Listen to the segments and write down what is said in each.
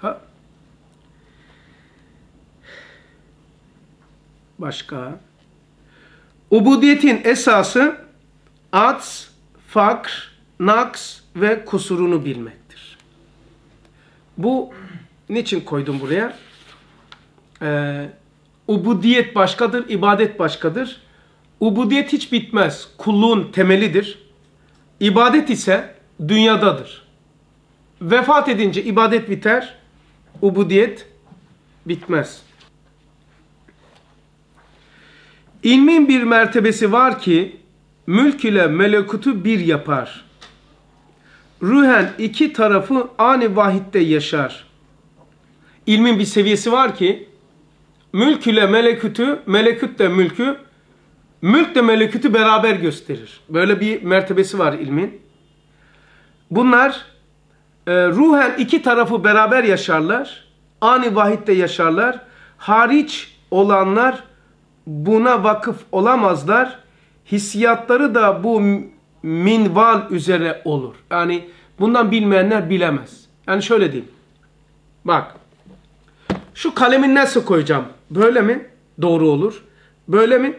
Ha? Başka. Ubudiyetin esası ats, fakr, naks ve kusurunu bilmektir. Bu niçin koydum buraya? Ee, ubudiyet başkadır, ibadet başkadır. Ubudiyet hiç bitmez. Kulluğun temelidir. İbadet ise dünyadadır. Vefat edince ibadet biter, ubudiyet bitmez. İlmin bir mertebesi var ki mülk ile melekutu bir yapar. Ruhen iki tarafı ani vahitte yaşar. İlmin bir seviyesi var ki mülk ile melekutu, melekut de mülkü, mülk de melekutu beraber gösterir. Böyle bir mertebesi var ilmin. Bunlar e, ruhen iki tarafı beraber yaşarlar. Ani vahitte yaşarlar. Hariç olanlar buna vakıf olamazlar. Hissiyatları da bu minval üzere olur. Yani bundan bilmeyenler bilemez. Yani şöyle diyeyim. Bak. Şu kalemi nasıl koyacağım? Böyle mi? Doğru olur. Böyle mi?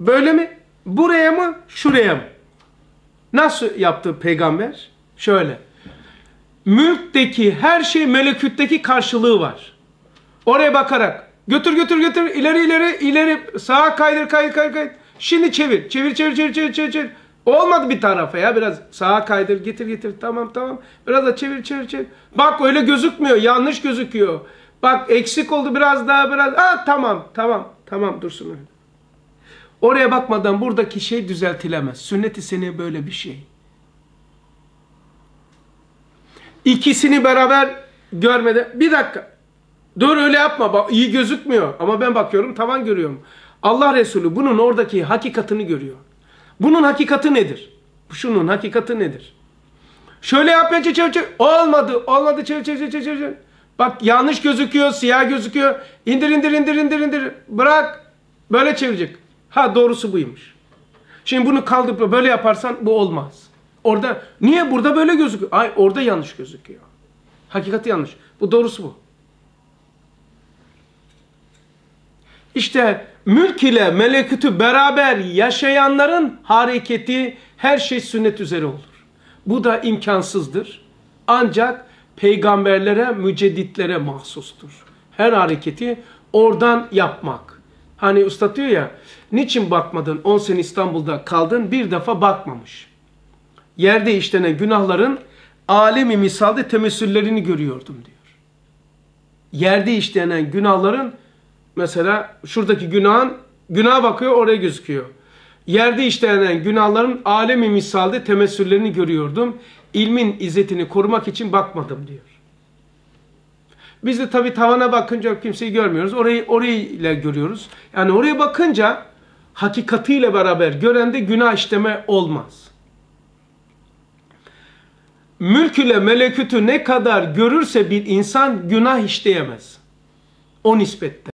Böyle mi? Buraya mı? Şuraya mı? Nasıl yaptı peygamber? Şöyle. Mülkteki her şey melekütteki karşılığı var. Oraya bakarak götür götür götür ileri ileri ileri sağa kaydır kaydır kaydır kaydır. Şimdi çevir. Çevir çevir çevir çevir çevir. Olmadı bir tarafa ya biraz sağa kaydır getir getir tamam tamam. Biraz da çevir çevir çevir. Bak öyle gözükmüyor yanlış gözüküyor. Bak eksik oldu biraz daha biraz. Aa tamam tamam tamam dursun öyle. Oraya bakmadan buradaki şey düzeltilemez. Sünnet-i seni böyle bir şey. İkisini beraber görmeden bir dakika. Dur öyle yapma. Bak, iyi gözükmüyor. Ama ben bakıyorum tavan görüyorum. Allah Resulü bunun oradaki hakikatini görüyor. Bunun hakikati nedir? Şunun hakikati nedir? Şöyle yapmaya çevir çevir. Olmadı. Olmadı. Çevir çevir çevir çevir. Bak yanlış gözüküyor. Siyah gözüküyor. İndir indir indir indir indir. Bırak. Böyle çevirecek. Ha doğrusu buymuş. Şimdi bunu kaldırıp böyle yaparsan bu olmaz. Orada niye burada böyle gözüküyor? Ay orada yanlış gözüküyor. Hakikati yanlış. Bu doğrusu bu. İşte mülk ile melekütü beraber yaşayanların hareketi her şey sünnet üzere olur. Bu da imkansızdır. Ancak peygamberlere, mücedditlere mahsustur. Her hareketi oradan yapmak. Hani usta diyor ya, niçin bakmadın 10 sene İstanbul'da kaldın bir defa bakmamış. Yerde işlenen günahların alemi misalde temessüllerini görüyordum diyor. Yerde işlenen günahların mesela şuradaki günahın günaha bakıyor oraya gözüküyor. Yerde işlenen günahların alemi misalde temessüllerini görüyordum. İlmin izzetini korumak için bakmadım diyor. Biz de tabii tavana bakınca kimseyi görmüyoruz. Orayı orayla görüyoruz. Yani oraya bakınca hakikatiyle beraber görende günah işleme olmaz. Mülk ile melekütü ne kadar görürse bir insan günah işleyemez. O nispette.